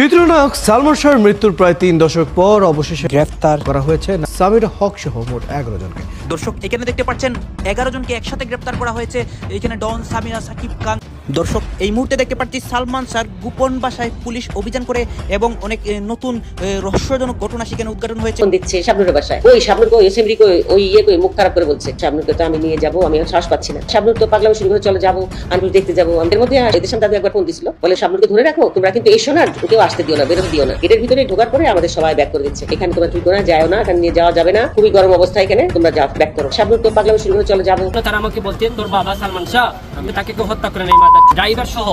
চিত্রনায়ক সালমান শাহের মৃত্যুর প্রায় তিন দশক পর অবশেষে গ্রেফতার করা হয়েছে। সামির হক সহ মোট এগারো জনকে। দর্শক, এখানে দেখতে পাচ্ছেন এগারো জনকে একসাথে গ্রেপ্তার করা হয়েছে। এখানে ডন, সামিরা, সাকিব খান। দর্শক এই মুহূর্তে দেখতে পাচ্ছি সালমান শাহর গোপন বাসায় পুলিশ অভিযান করে এবং অনেক নতুন রহস্যজনক ঘটনা সেখানে উদ্ঘাটন হয়েছে। দিচ্ছে শাবনুরের বাসায়। ওই শাবনুর কই এসএমডি কই ওই ইয়ে কই মুখ খারাপ করে বলছে। শাবনুরকে তো আমি নিয়ে যাব আমি আর সাহস পাচ্ছি না। শাবনুর তো পাগলামি শুরু করে চলে যাব আমি দেখতে যাব। আমাদের মধ্যে আর এদের সামনে একবার ফোন দিছিল। বলে শাবনুরকে ধরে রাখো তোমরা কিন্তু এসো না ওকেও আসতে দিও না বেরোতে দিও না। গেটের ভিতরে ঢোকার পরে আমাদের সবাই ব্যাক করে দিচ্ছে। এখানে তোমরা ঢুকো না যাও না এখানে নিয়ে যাওয়া যাবে না। খুবই গরম অবস্থা এখানে তোমরা যাও ব্যাক করো। শাবনুর তো পাগলামি শুরু করে চলে যাব। তারা আমাকে বলতেন তোর বাবা সালমান শাহ আমি তাকে কেউ হত্যা করে নেই ড্রাইভার সহ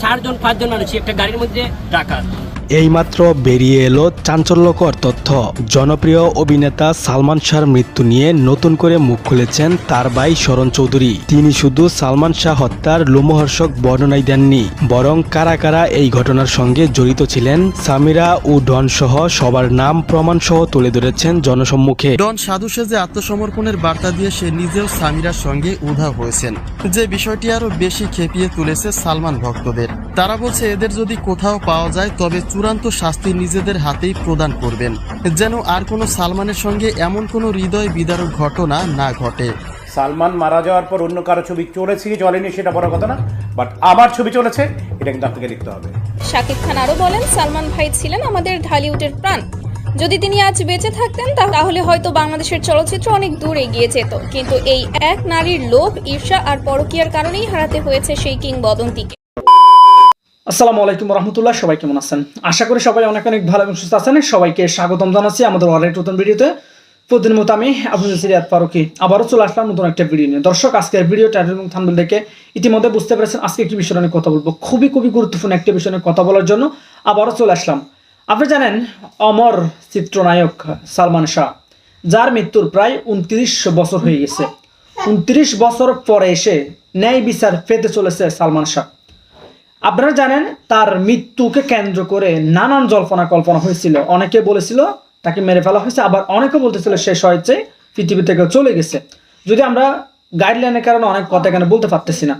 চারজন পাঁচজন মানুষ একটা গাড়ির মধ্যে ডাকাত। এইমাত্র বেরিয়ে এলো চাঞ্চল্যকর তথ্য। জনপ্রিয় অভিনেতা সালমান শাহর মৃত্যু নিয়ে নতুন করে মুখ খুলেছেন তার ভাই শরণ চৌধুরী। তিনি শুধু সালমান শাহ হত্যার লোমহর্ষক বর্ণনাই দেননি, বরং কারা কারা এই ঘটনার সঙ্গে জড়িত ছিলেন সামিরা ও ডন সহ সবার নাম প্রমাণ সহ তুলে ধরেছেন জনসম্মুখে। ডন সাধু সেজে আত্মসমর্পণের বার্তা দিয়ে সে নিজেও সামিরার সঙ্গে উধা হয়েছেন। যে বিষয়টি আরও বেশি খেপিয়ে তুলেছে সালমান ভক্তদের। তারা বলছে, এদের যদি কোথাও পাওয়া যায়, তবে চূড়ান্ত শাস্তি নিজেদের হাতেই প্রদান করবেন যেন আর কোনো সালমানের সঙ্গে এমন কোনো হৃদয় বিদারক ঘটনা না ঘটে। সালমান মারা যাওয়ার পর অন্য কারও ছবি চলেছে কি চলেনি সেটা বড় কথা না বাট আমার ছবি চলেছে এটা কিন্তু আপনাকে লিখতে হবে। শাকিব খান আরও বলেন সালমান ভাই ছিলেন আমাদের ঢালিউডের প্রাণ। যদি তিনি আজ বেঁচে থাকতেন তা- তাহলে হয়তো বাংলাদেশের চলচ্চিত্র অনেক দূর এগিয়ে যেত। কিন্তু এই এক নারীর লোভ ঈর্ষা আর পরকীয়ার কারণেই হারাতে হয়েছে সেই কিংবদন্তিকে। আসসালামু আলাইকুম রহমতুল্লাহ, সবাই কেমন আছেন? আশা করি সবাই অনেক অনেক ভালো এবং সুস্থ আছেন। সবাইকে স্বাগতম জানাচ্ছি আমাদের অনেক নতুন ভিডিওতে। প্রতিদিন মতো আমি আপনাদের সিরিয়াত ফারুকি আবারও চলে আসলাম নতুন একটা ভিডিও নিয়ে। দর্শক, আজকের ভিডিও টাইটেল এবং থাম্বনেল দেখে ইতিমধ্যে বুঝতে পেরেছেন আজকে একটি বিষয় নিয়ে কথা বলব। খুবই খুবই গুরুত্বপূর্ণ একটি বিষয় নিয়ে কথা বলার জন্য আবারও চলে আসলাম। আপনি জানেন, অমর চিত্রনায়ক সালমান শাহ, যার মৃত্যুর প্রায় উনত্রিশ বছর হয়ে গেছে। উনত্রিশ বছর পরে এসে ন্যায় বিচার পেতে চলেছে সালমান শাহ। আপনারা জানেন তার মৃত্যুকে কেন্দ্র করে নানান জল্পনা কল্পনা হয়েছিল। অনেকে বলেছিল তাকে মেরে ফেলা হয়েছে, আবার অনেকে বলতেছিল শেষ হয়েছে, পৃথিবী থেকে চলে গেছে। যদি আমরা গাইডলাইনের কারণে অনেক কথা এখানে বলতে পারতেছি না।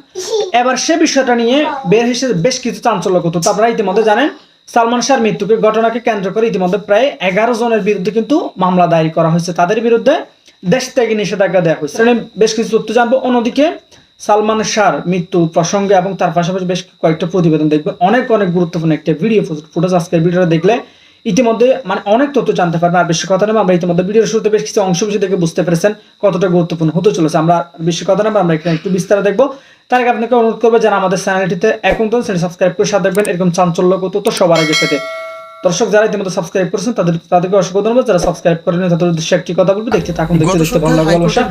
এবার সে বিষয়টা নিয়ে বের হিসেবে বেশ কিছু চাঞ্চল্য করতো তো আপনারা ইতিমধ্যে জানেন, সালমান শাহর মৃত্যুকে ঘটনাকে কেন্দ্র করে ইতিমধ্যে প্রায় এগারো জনের বিরুদ্ধে কিন্তু মামলা দায়ের করা হয়েছে। তাদের বিরুদ্ধে দেশ থেকে নিষেধাজ্ঞা দেওয়া হয়েছে। বেশ কিছু তথ্য জানব। অন্যদিকে সালমান শাহর মৃত্যু প্রসঙ্গে এবং তার পাশাপাশি বেশ কয়েকটা প্রতিবেদন দেখবে। অনেক অনেক গুরুত্বপূর্ণ একটা ভিডিও ফুটেজ আজকের ভিডিওটা দেখলে ইতিমধ্যে মানে অনেক তথ্য জানতে পারবেন। আর বেশি কথা নেই আমরা ইতিমধ্যে ভিডিওর শুরুতে বেশ কিছু অংশ বিষয় দেখে বুঝতে পেরেছেন কতটা গুরুত্বপূর্ণ হতে চলেছে। আমরা বেশি কথা নেই আমরা এখানে একটু বিস্তারে দেখব। তার আগে আপনাকে অনুরোধ করব, যারা আমাদের চ্যানেলটিতে এখন তো সাবস্ক্রাইব করে সাথে দেখবেন এরকম চাঞ্চল্য তথ্য সবার আগে পেতে। দর্শক যারা ইতিমধ্যে সাবস্ক্রাইব করেছেন তাদের তাদেরকে অসংখ্য ধন্যবাদ। যারা সাবস্ক্রাইব করেন তাদের উদ্দেশ্যে একটি কথা বলব দেখতে থাকুন দেখতে দেখতে ভালো লাগবে অবশ্যই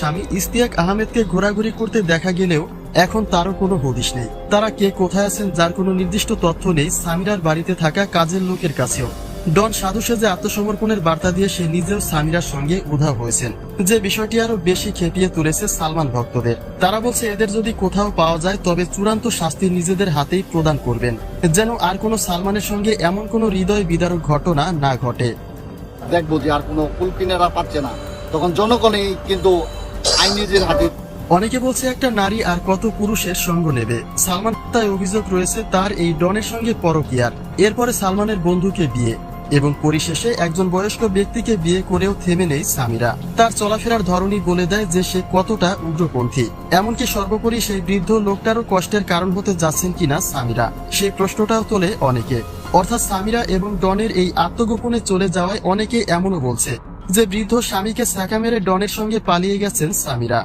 স্বামী ইস্তিয়াক আহমেদকে ঘোরাঘুরি করতে দেখা গেলেও এখন তারও কোনো হদিশ নেই। তারা কে কোথায় আছেন যার কোনো নির্দিষ্ট তথ্য নেই সামিরার বাড়িতে থাকা কাজের লোকের কাছেও। ডন সাধু সেজে আত্মসমর্পণের বার্তা দিয়ে সে নিজেও সামিরার সঙ্গে উধাও হয়েছেন। যে বিষয়টি আরও বেশি খেপিয়ে তুলেছে সালমান ভক্তদের। তারা বলছে এদের যদি কোথাও পাওয়া যায় তবে চূড়ান্ত শাস্তি নিজেদের হাতেই প্রদান করবেন। যেন আর কোনো সালমানের সঙ্গে এমন কোনো হৃদয় বিদারক ঘটনা না ঘটে। দেখব যে আর কোনো কুল কিনারা পাচ্ছে না। তখন জনগণই কিন্তু আইন নিজের হাতে অনেকে বলছে একটা নারী আর কত পুরুষের সঙ্গ নেবে? সালমান তাই অভিযোগ রয়েছে তার এই ডনের সঙ্গে পরকিয়ার। এরপরে সালমানের বন্ধুকে বিয়ে। এবং পরিশেষে একজন বয়স্ক ব্যক্তিকে বিয়ে করেও থেমে নেই সামিরা। তার চলাফেরার ধরনই বলে দেয় যে সে কতটা উগ্রপন্থী। এমনকি সর্বোপরি সেই বৃদ্ধ লোকটারও কষ্টের কারণ হতে যাচ্ছেন কিনা সামিরা। সেই প্রশ্নটাও তোলে অনেকে। অর্থাৎ সামিরা এবং ডনের এই আত্মগোপনে চলে যাওয়ায় অনেকে এমনও বলছে যে বৃদ্ধ স্বামীকে সাকা মেরে ডনের সঙ্গে পালিয়ে গেছেন সামিরা।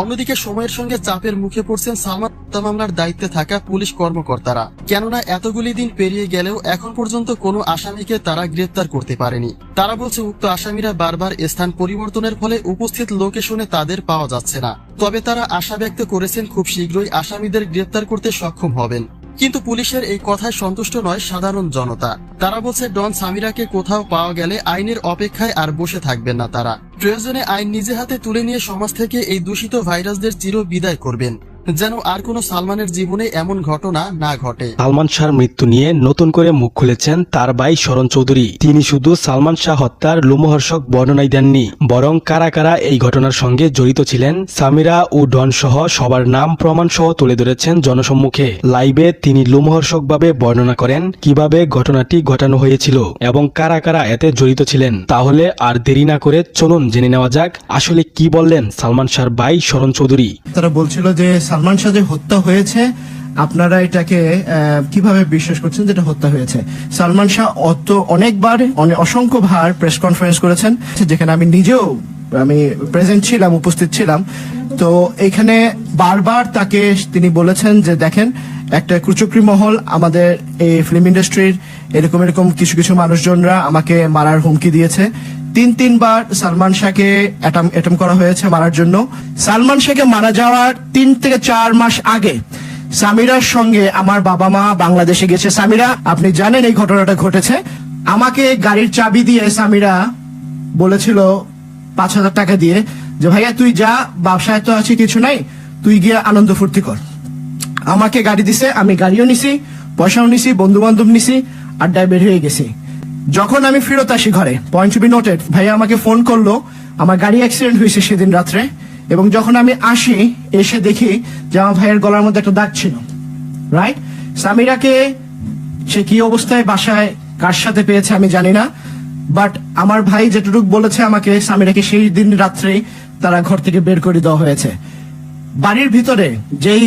অন্যদিকে সময়ের সঙ্গে চাপের মুখে পড়ছেন সালমান হত্যা মামলার দায়িত্বে থাকা পুলিশ কর্মকর্তারা। কেননা এতগুলি দিন পেরিয়ে গেলেও এখন পর্যন্ত কোনো আসামিকে তারা গ্রেপ্তার করতে পারেনি। তারা বলছে, উক্ত আসামিরা বারবার স্থান পরিবর্তনের ফলে উপস্থিত লোকেশনে তাদের পাওয়া যাচ্ছে না। তবে তারা আশা ব্যক্ত করেছেন, খুব শীঘ্রই আসামিদের গ্রেপ্তার করতে সক্ষম হবেন। কিন্তু পুলিশের এই কথায় সন্তুষ্ট নয় সাধারণ জনতা। তারা বলছে, ডন সামিরাকে কোথাও পাওয়া গেলে আইনের অপেক্ষায় আর বসে থাকবেন না তারা। প্রয়োজনে আইন নিজে হাতে তুলে নিয়ে সমাজ থেকে এই দূষিত ভাইরাসদের চির বিদায় করবেন। যেন আর কোনো সালমানের জীবনে এমন ঘটনা না ঘটে। সালমান শাহর মৃত্যু নিয়ে নতুন করে মুখ খুলেছেন তার ভাই শরণ চৌধুরী। তিনি শুধু সালমান শাহ হত্যার লোমহর্ষক বর্ণনাই দেননি বরং কারা কারা এই ঘটনার সঙ্গে জড়িত ছিলেন সামিরা ও ডন সহ সবার নাম প্রমাণ সহ তুলে ধরেছেন জনসম্মুখে। লাইভে তিনি লোমহর্ষকভাবে বর্ণনা করেন কীভাবে ঘটনাটি ঘটানো হয়েছিল এবং কারা কারা এতে জড়িত ছিলেন। তাহলে আর দেরি না করে চলুন জেনে নেওয়া যাক আসলে কি বললেন সালমান শাহর ভাই শরণ চৌধুরী। তারা বলছিল যে সালমান শাহ যে হত্যা হয়েছে। আপনারা এটাকে কীভাবে বিশ্বাস করছেন যেটা হত্যা হয়েছে? সালমান শাহ অত অনেকবার, অনে- অসংখ্য ভার প্রেস কনফারেন্স করেছেন, যেখানে আমি নিজেও, আমি প্রেজেন্ট ছিলাম, উপস্থিত ছিলাম। তো এখানে বারবার তাকে তিনি বলেছেন যে, দেখেন, একটা কুচক্রি মহল, আমাদের এই ফিল্ম ইন্ডাস্ট্রির এরকম এরকম কিছু কিছু মানুষজনরা আমাকে মারার হুমকি দিয়েছে। তিন তিনবার সালমান শাহকে অ্যাটাম করা হয়েছে মারার জন্য। সালমান শাহকে মারা যাওয়ার তিন থেকে চার মাস আগে সামিরার সঙ্গে আমার বাবা মা বাংলাদেশে গেছে। সামিরা, আপনি জানেন এই ঘটনাটা ঘটেছে। আমাকে গাড়ির চাবি দিয়ে সামিরা বলেছিল পাঁচ হাজার টাকা দিয়ে যে, ভাইয়া, তুই যা ব্যবসায় তো আছে, কিছু নাই, তুই গিয়ে আনন্দ ফুর্তি কর। আমাকে গাড়ি দিছে, আমি গাড়িও নিছি, পয়সাও নিছি বন্ধু বান্ধব নিছি, আড্ডায় বের হয়ে গেছি। যখন আমি ফেরত আসি ঘরে পয়েন্ট টু বি নোটেড ভাইয়া আমাকে ফোন করল, আমার গাড়ি অ্যাক্সিডেন্ট হয়েছে সেদিন রাত্রে, এবং যখন আমি আসি, এসে দেখি যে আমার ভাইয়ের গলার মধ্যে একটা দাগ ছিল রাইট সামিরাকে সে কি অবস্থায়, বাসায়, কার সাথে পেয়েছে আমি জানি না বাট আমার ভাই যেটুকু বলেছে আমাকে, সামিরাকে সেই দিন রাত্রে তারা ঘর থেকে বের করে দেওয়া হয়েছে। বাড়ির ভিতরে যেই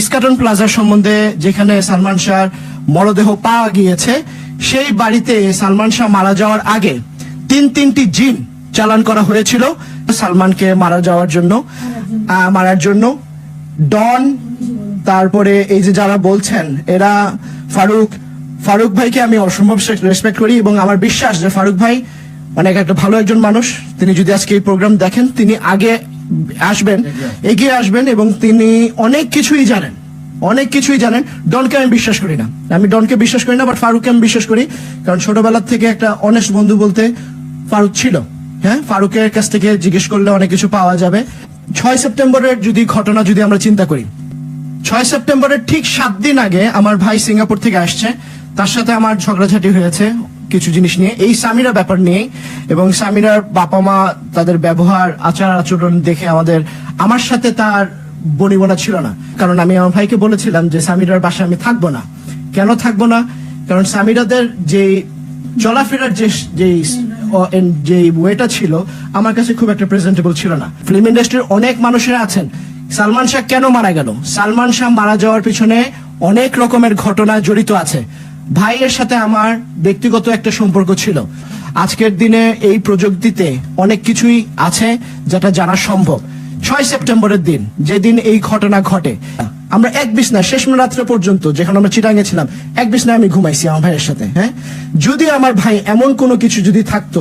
ইস্কাটন প্লাজার সম্বন্ধে যেখানে সালমান শাহর মরদেহ পাওয়া গিয়েছে সেই বাড়িতে সালমান শাহ মারা যাওয়ার আগে তিন তিনটি জিন চালান করা হয়েছিল। সালমানকে মারা যাওয়ার জন্য মারার জন্য। ডন, তারপরে এই যে যারা বলছেন, এরা ফারুক ফারুক ভাইকে আমি অসম্ভব রেসপেক্ট করি এবং আমার বিশ্বাস যে ফারুক ভাই অনেক একটা ভালো একজন মানুষ। তিনি যদি আজকে এই প্রোগ্রাম দেখেন, তিনি আগে আসবেন, এগিয়ে আসবেন এবং তিনি অনেক কিছুই জানেন। অনেক কিছুই জানেন। ডনকে আমি বিশ্বাস করি না। আমি ডনকে বিশ্বাস করি না বাট ফারুককে আমি বিশ্বাস করি। কারণ ছোটবেলার থেকে একটা অনেস্ট বন্ধু বলতে ফারুক ছিল। হ্যাঁ ফারুকের কাছ থেকে জিজ্ঞেস করলে অনেক কিছু পাওয়া যাবে। ছয় সেপ্টেম্বরের যদি ঘটনা যদি আমরা চিন্তা করি। ছয় সেপ্টেম্বরের ঠিক সাত দিন আগে আমার ভাই সিঙ্গাপুর থেকে আসছে। তার সাথে আমার ঝগড়াঝাটি হয়েছে কিছু জিনিস নিয়ে। এই সামিরা ব্যাপার নিয়ে এবং সামিরার বাবা মা তাদের ব্যবহার আচার আচরণ দেখে আমাদের, আমার সাথে তার বনিবনা ছিল না। কারণ আমি আমার ভাইকে বলেছিলাম যে, সামিরার বাসায় আমি থাকব না। কেন থাকব না? কারণ সামিরাদের যে চলাফেরার যে যে যে ওয়েটা ছিল, আমার কাছে খুব একটা প্রেজেন্টেবল ছিল না। ফিল্ম ইন্ডাস্ট্রির অনেক মানুষেরা আছেন। সালমান শাহ কেন মারা গেল? সালমান শাহ মারা যাওয়ার পিছনে অনেক রকমের ঘটনা জড়িত আছে। ভাইয়ের সাথে আমার ব্যক্তিগত একটা সম্পর্ক ছিল। আজকের দিনে এই প্রযুক্তিতে অনেক কিছুই আছে যেটা জানা সম্ভব। ছয় সেপ্টেম্বরের দিন, যেদিন এই ঘটনা ঘটে, আমরা এক বিছনা শেষ রাত্রে পর্যন্ত, যেখানে আমরা চিটাঙ্গে ছিলাম, এক বিছনায় আমি ঘুমাইছি আমার ভাইয়ের সাথে হ্যাঁ? যদি আমার ভাই এমন কোনো কিছু যদি থাকতো,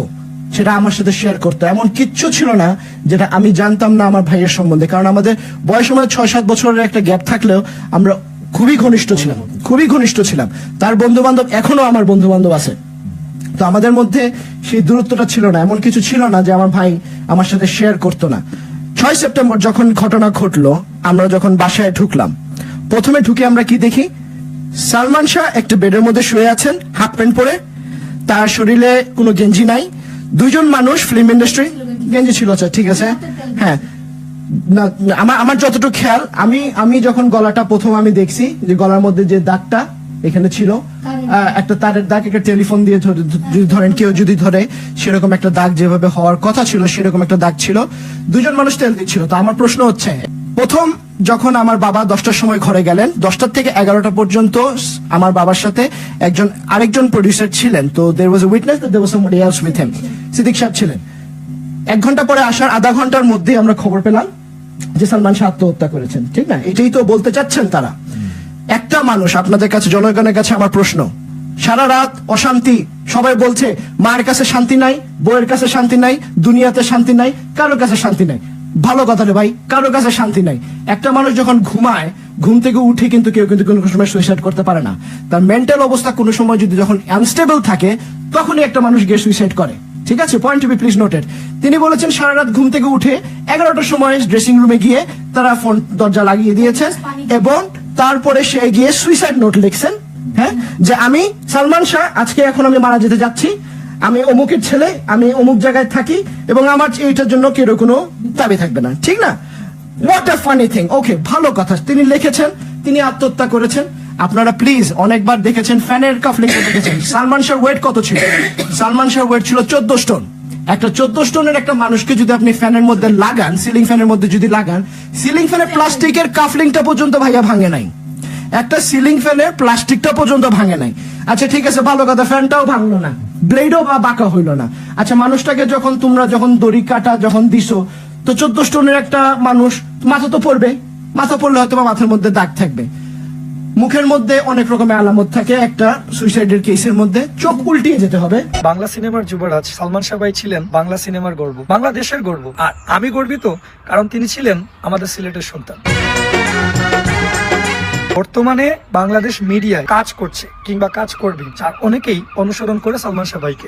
সেটা আমার সাথে শেয়ার করতো। এমন কিচ্ছু ছিল না যেটা আমি জানতাম না আমার ভাইয়ের সম্বন্ধে, কারণ আমাদের বয়স আমাদের ছয় সাত বছরের একটা গ্যাপ থাকলেও আমরা খুবই ঘনিষ্ঠ ছিলাম, খুবই ঘনিষ্ঠ ছিলাম। তার বন্ধু বান্ধব এখনও আমার বন্ধু বান্ধব আছে। তো আমাদের মধ্যে সেই দূরত্বটা ছিল না, এমন কিছু ছিল না যে আমার ভাই আমার সাথে শেয়ার করতো না। ছয় সেপ্টেম্বর যখন ঘটনা ঘটলো, আমরা যখন বাসায় ঢুকলাম, প্রথমে ঢুকে আমরা কি দেখি? সালমান শাহ একটা বেডের মধ্যে শুয়ে আছেন, হাফ প্যান্ট পরে। তার শরীরে কোনো গেঞ্জি নাই। দুইজন মানুষ ফিল্ম ইন্ডাস্ট্রি গেঞ্জি ছিল আচ্ছা ঠিক আছে। হ্যাঁ। আমার আমার যতটুকু খেয়াল, আমি আমি যখন গলাটা প্রথম আমি দেখছি, যে গলার মধ্যে যে দাগটা এখানে ছিল। একটা তারের দাগ একটা টেলিফোন দিয়ে ধরেন কেউ যদি ধরে, সেরকম একটা দাগ যেভাবে হওয়ার কথা ছিল, সেরকম একটা দাগ ছিল। দুজন মানুষ তেল দিচ্ছিল। তো আমার প্রশ্ন হচ্ছে, প্রথম যখন আমার বাবা দশটার সময় ঘরে গেলেন, দশটার থেকে এগারোটা পর্যন্ত আমার বাবার সাথে একজন, আরেকজন প্রডিউসার ছিলেন। তো there was a witness there was somebody else with him Siddiq সাহেব ছিলেন। এক ঘণ্টা পরে আসার আধা ঘণ্টার মধ্যেই আমরা খবর পেলাম যে সালমান শাহ আত্মহত্যা করেছেন। ঠিক না? এটাই তো বলতে চাচ্ছেন তারা। একটা মানুষ আপনাদের কাছে জনগণের কাছে আমার প্রশ্ন। সারা রাত অশান্তি সবাই বলছে মায়ের কাছে শান্তি নাই বউয়ের কাছে শান্তি নাই দুনিয়াতে শান্তি নাই কারোর কাছে শান্তি নাই। ভালো কথা রে ভাই কারোর কাছে শান্তি নাই। একটা মানুষ যখন ঘুমায় ঘুম থেকে উঠে কিন্তু কেউ কিন্তু কোনো সময় সুইসাইড করতে পারে না। তার মেন্টাল অবস্থা কোনো সময় যদি যখন আনস্টেবল থাকে তখনই একটা মানুষ গিয়ে সুইসাইড করে। ঠিক আছে? Point to be please noted তিনি বলেছেন সারা রাত ঘুম থেকে উঠে এগারোটার সময় ড্রেসিং রুমে গিয়ে তারা ফোন দরজা লাগিয়ে দিয়েছে এবং তারপরে সে গিয়ে সুইসাইড নোট লিখছেন হ্যাঁ? যে আমি, সালমান শাহ, আজকে এখন আমি মারা যেতে যাচ্ছি। আমি অমুকের ছেলে, আমি অমুক জায়গায় থাকি এবং আমার এইটার জন্য কেউ কোনো দাবি থাকবে না। ঠিক না? What a funny thing okay ভালো কথা। তিনি লিখেছেন, তিনি আত্মহত্যা করেছেন। আপনারা প্লিজ অনেকবার দেখেছেন, ফ্যানের কাফলিং দেখেছেন। সালমান শাহর ওয়েট কত ছিল? সালমান শাহর ওয়েট ছিল চোদ্দ স্টোন একটা চোদ্দ স্টোনের একটা মানুষকে যদি আপনি ফ্যানের মধ্যে লাগান, সিলিং ফ্যানের মধ্যে যদি লাগান, সিলিং ফ্যানের প্লাস্টিকের কাফলিংটা পর্যন্ত ভাইয়া ভাঙে নাই। একটা সিলিং ফ্যানের প্লাস্টিকটা পর্যন্ত ভাঙে নাই। আচ্ছা ঠিক আছে, ভালো কথা, ফ্যানটাও ভাঙলো না, ব্লেডও বা বাঁকা হইল না। আচ্ছা মানুষটাকে যখন তোমরা যখন দড়ি কাটা যখন দিছো, তো চোদ্দ স্টোনের একটা মানুষ মাথা তো পড়বে, মাথা পড়লে হয়তো মাথার মধ্যে দাগ থাকবে। মুখের মধ্যে অনেক রকমের আলামত থাকে। একটা সুইসাইডের কেসের মধ্যে চোখ উল্টিয়ে যেতে হবে। বাংলা সিনেমার যুবরাজ সালমান শাহ ভাই ছিলেন বাংলা সিনেমার গর্ব, বাংলাদেশের গর্ব। আর আমি গর্বিত কারণ তিনি ছিলেন আমাদের সিলেটের সন্তান। বর্তমানে বাংলাদেশ মিডিয়ায় কাজ করছে কিংবা কাজ করবে, যার অনেকেই অনুসরণ করে সালমান শাহ ভাইকে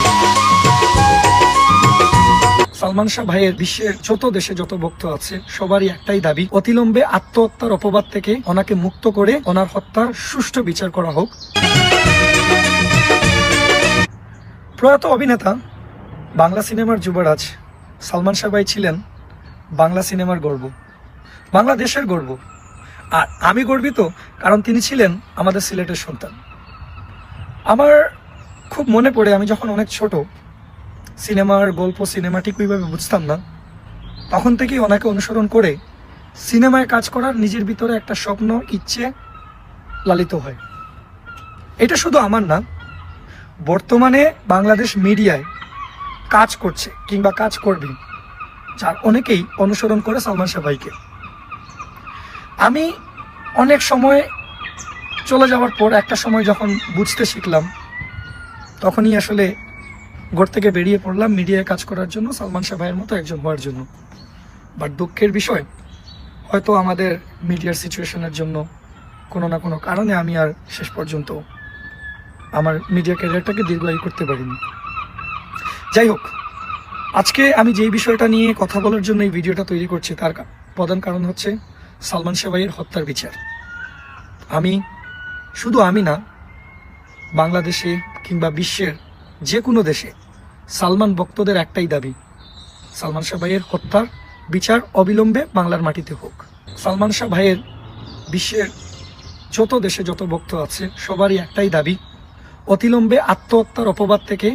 সালমান শাহ ভাইয়ের বিশ্বের যত দেশে যত ভক্ত আছে, সবারই একটাই দাবি, অতিলম্বে আত্মহত্যার অপবাদ থেকে ওনাকে মুক্ত করে ওনার হত্যার সুষ্ঠু বিচার করা হোক। প্রয়াত অভিনেতা, বাংলা সিনেমার যুবরাজ সালমান শাহ ভাই ছিলেন বাংলা সিনেমার গর্ব, বাংলাদেশের গর্ব। আর আমি গর্বিত কারণ তিনি ছিলেন আমাদের সিলেটের সন্তান। আমার খুব মনে পড়ে আমি যখন অনেক ছোট সিনেমার গল্প, সিনেমা ঠিক ওইভাবে বুঝতাম না। তখন থেকেই ওনাকে অনুসরণ করে সিনেমায় কাজ করার নিজের ভিতরে একটা স্বপ্ন, ইচ্ছে লালিত হয়। এটা শুধু আমার না, বর্তমানে বাংলাদেশ মিডিয়ায় কাজ করছে কিংবা কাজ করবে, যার অনেকেই অনুসরণ করে সালমান শাহ ভাইকে। আমি অনেক সময় চলে যাওয়ার পর একটা সময় যখন বুঝতে শিখলাম, তখনই আসলে ঘর থেকে বেরিয়ে পড়লাম মিডিয়ায় কাজ করার জন্য, সালমান শাহ ভাইয়ের মতো একজন হওয়ার জন্য। বাট দুঃখের বিষয়, হয়তো আমাদের মিডিয়ার সিচুয়েশনের জন্য কোনো না কোনো কারণে আমি আর শেষ পর্যন্ত আমার মিডিয়া ক্যারিয়ারটাকে দীর্ঘায়ু করতে পারিনি। যাই হোক, আজকে আমি যেই বিষয়টা নিয়ে কথা বলার জন্য এই ভিডিওটা তৈরি করছি, তার প্রধান কারণ হচ্ছে সালমান শাহবাইয়ের হত্যার বিচার। আমি, শুধু আমি না, বাংলাদেশে কিংবা বিশ্বের যে কোনো দেশে সালমান ভক্তদের একটাই দাবি, সালমান শাহ ভাইয়ের হত্যার বিচার অবিলম্বে বাংলার মাটিতে হোক। সালমান শাহ ভাইয়ের বিশ্বের যত দেশে যত ভক্ত আছে, সবারই একটাই দাবি, অতিলম্বে আত্মহত্যার অপবাদ থেকে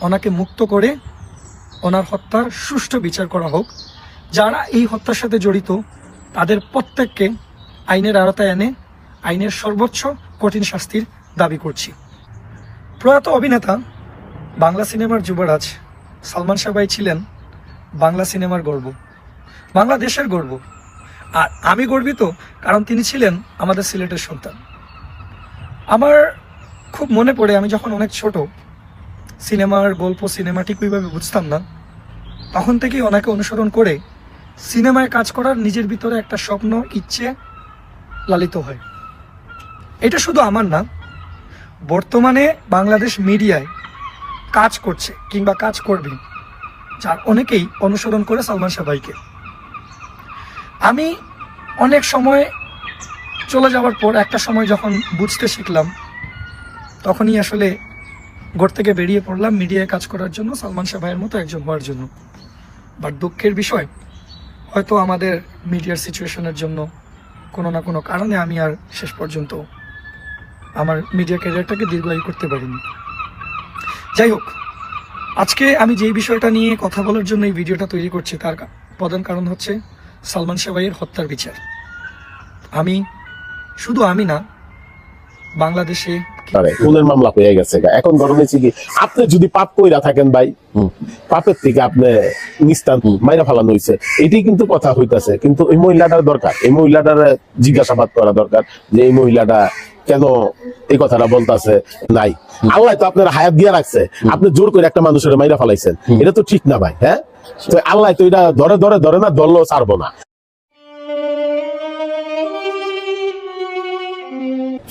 ওনাকে মুক্ত করে ওনার হত্যার সুষ্ঠু বিচার করা হোক। যারা এই হত্যার সাথে জড়িত, তাদের প্রত্যেককে আইনের আওতায় এনে আইনের সর্বোচ্চ কঠিন শাস্তির দাবি করছি। প্রয়াত অভিনেতা বাংলা সিনেমার যুবরাজ সালমান শাহ ভাই ছিলেন বাংলা সিনেমার গর্ব, বাংলাদেশের গর্ব। আর আমি গর্বিত কারণ তিনি ছিলেন আমাদের সিলেটের সন্তান। আমার খুব মনে পড়ে, আমি যখন অনেক ছোট, সিনেমার গল্প, সিনেমা ঠিক ওইভাবে বুঝতাম না। তখন থেকেই ওনাকে অনুসরণ করে সিনেমায় কাজ করার নিজের ভিতরে একটা স্বপ্ন, ইচ্ছে লালিত হয়। এটা শুধু আমার না, বর্তমানে বাংলাদেশ মিডিয়ায় কাজ করছে কিংবা কাজ করবে, যার অনেকেই অনুসরণ করে সালমান ভাইকে। আমি অনেক সময় চলে যাওয়ার পর একটা সময় যখন বুঝতে শিখলাম, তখনই আসলে ঘর থেকে বেরিয়ে পড়লাম মিডিয়ায় কাজ করার জন্য, সালমান শাহ ভাইয়ের মতো একজন হওয়ার জন্য। বাট দুঃখের বিষয়, হয়তো আমাদের মিডিয়ার সিচুয়েশনের জন্য কোনো না কোনো কারণে আমি আর শেষ পর্যন্ত আমার মিডিয়া ক্যারিয়ারটাকে দীর্ঘায়ু করতে পারিনি। যাই হোক, আজকে আমি যেই বিষয়টা নিয়ে কথা বলার জন্য এই ভিডিওটা তৈরি করছি, তার প্রধান কারণ হচ্ছে সালমান শাহ ভাইয়ের হত্যার বিচার। আমি, শুধু আমি না, বাংলাদেশে মামলা গেছে এখন কি, আপনি যদি পাপ কইরা থাকেন ভাই পাপের থেকে আপনি ফালানো কিন্তু কথা হইতাছে, কিন্তু এই মহিলাটার দরকার, এই জিজ্ঞাসাবাদ করা দরকার যে এই মহিলাটা কেন এই কথাটা বলতেছে? নাই। আল্লাহ তো আপনার হায়াত দিয়ে রাখছে। আপনি জোর করে একটা মানুষের মাইরা ফালাইছেন। এটা তো ঠিক না ভাই হ্যাঁ? তো আল্লাহ তো এটা ধরে ধরে ধরে না, ধরলেও ছাড়বো না।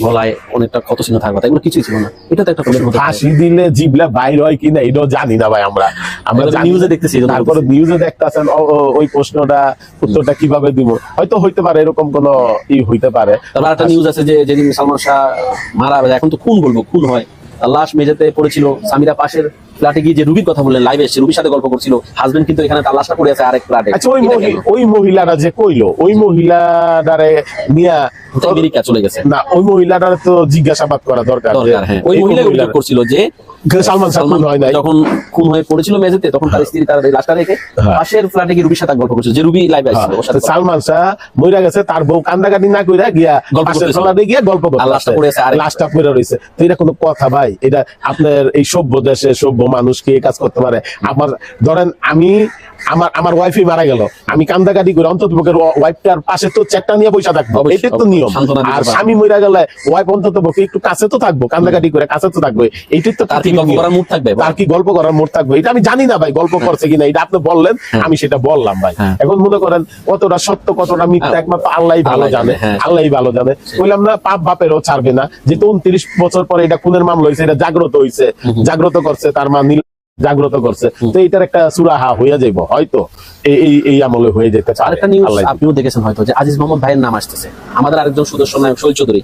গলায় অনেকটা ক্ষত চিহ্ন থাকবে এগুলো কিছুই ছিল না। এটা তো একটা ফাঁসি দিলে জিবলা বাইর হয় কিনা এটাও জানি না ভাই আমরা। আমরা নিউজে দেখতেছি, তারপরে নিউজে দেখতেছেন ওই প্রশ্নটা উত্তরটা কীভাবে দিব? হয়তো হইতে পারে এরকম কোন ই হইতে পারে। তারপর একটা নিউজ আছে যে যেদিন সালমান শাহ মারা এখন তো খুন বলব খুন হয়। লাশ মেঝেতে পড়েছিল। সামিরা পাশের ফ্ল্যাটে গিয়ে যে রুবির কথা বললেন লাইভে এসে রুবির সাথে গল্প করছিল। হাজবেন্ড কিন্তু এখানে তার লাশটা পড়ে আছে আরেক ফ্ল্যাটে আচ্ছা ওই ওই মহিলারা যে কইলো ওই মহিলাটারে মিয়া আমেরিকা চলে গেছে। না ওই মহিলাটার তো জিজ্ঞাসাবাদ করা দরকার হ্যাঁ। ওই মহিলা করছিল যে সালমান শাহ হয় নাই। যখন খুন হয়ে পড়েছিল মেঝেতে তখন তার স্ত্রী তার এই লাশটা রেখে হ্যাঁ। পাশের ফ্ল্যাটে গিয়ে রুবির সাথে গল্প করছিল যে রুবি লাইভে আসছিল ওর সাথে সালমান শাহ মইরা গেছে তার বউ কান্দাকাটি না কইরা গিয়া গল্প পাশের করতেছিল। ফ্ল্যাটে গিয়া গল্প আর লাশটা পড়ে আছে আরেক- লাশটা পড়ে রয়েছে তো এটা কোনো কথা ভাই এটা আপনার এই সভ্য দেশে সভ্য মানুষ কি কাজ করতে পারে আমার ধরেন আমি আমার আমার ওয়াইফই মারা গেল। আমি কান্দাকাটি করে অন্তত পক্ষে ওয়াইফটার পাশে তো চেকটা নিয়ে পয়সা থাকব। এটাই তো নিয়ম। আর স্বামী মইরা গেলে ওয়াইফ অন্তত পক্ষে একটু কাছে তো থাকব কান্দাকাটি করে কাছে তো থাকবে। এইটাই তো তার কি গল্প করার মুড থাকবে? তার কি গল্প করার মোট থাকবে? এটা আমি জানি না ভাই গল্প করছে কিনা এটা আপনি বললেন আমি সেটা বললাম ভাই। হ্যাঁ। এখন মনে করেন কতটা সত্য কতটা মিথ্যা একমাত্র আল্লাহ ভালো জানে। হ্যাঁ। আল্লাহ ভালো জানে। বললাম না পাপ বাপেরও ছাড়বে না। যেহেতু উনত্রিশ বছর পরে এটা খুনের মামলা হয়েছে এটা জাগ্রত হয়েছে জাগ্রত করছে তার মা নীল জাগ্রত করছে। তো এটার একটা সুরাহা হয়ে যাইব হয়তো? এই এই- এই আমলে হয়ে যেতে আরেকটা নিউজ আপনিও দেখেছেন হয়তো যে আজিজ মোহাম্মদ ভাইয়ের নাম আসতেছে। আমাদের আরেকজন সদস্য নায়ক শৈল চৌধুরী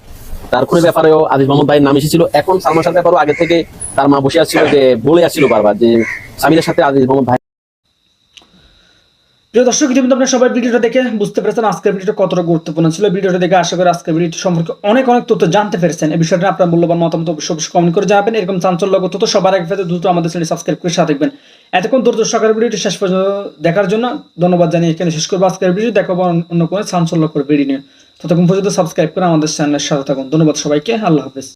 তার খুনের ব্যাপারেও আজিজ মোহাম্মদ ভাইয়ের নাম এসেছিল। এখন সালমান সাথে ব্যাপারেও আগে থেকে তার মা বসে আসছিল যে বলে আসছিল বারবার যে স্বামীদের সাথে আজিজ মোহাম্মদ ভাই প্রিয় দর্শক ইতিমধ্যে আপনারা সবাই ভিডিওটা দেখে বুঝতে পেরেছেন আজকের ভিডিওটা কতটা গুরুত্বপূর্ণ ছিল। ভিডিওটা দেখে আশা করি আজকের ভিডিওটি সম্পর্কে অনেক অনেক তথ্য জানতে পেরেছেন। এই বিষয়টা আপনার মূল্যবান মতামত অবশ্যই কমেন্ট করে জানাবেন। এরকম চাঞ্চল্যগত তথ্য সবার আগে পেতে দ্রুত আমাদের চ্যানেল সাবস্ক্রাইব করে সাথে দেখবেন এতক্ষণ দ্রুত সকালের ভিডিওটি শেষ পর্যন্ত দেখার জন্য ধন্যবাদ জানিয়ে এখানে শেষ করব আজকের ভিডিও। দেখাবো অন্য কোনো চাঞ্চল্যকর ভিডিও নিয়ে। ততক্ষণ পর্যন্ত সাবস্ক্রাইব করে আমাদের চ্যানেলের সাথে থাকুন। ধন্যবাদ সবাইকে। আল্লাহ হাফেজ।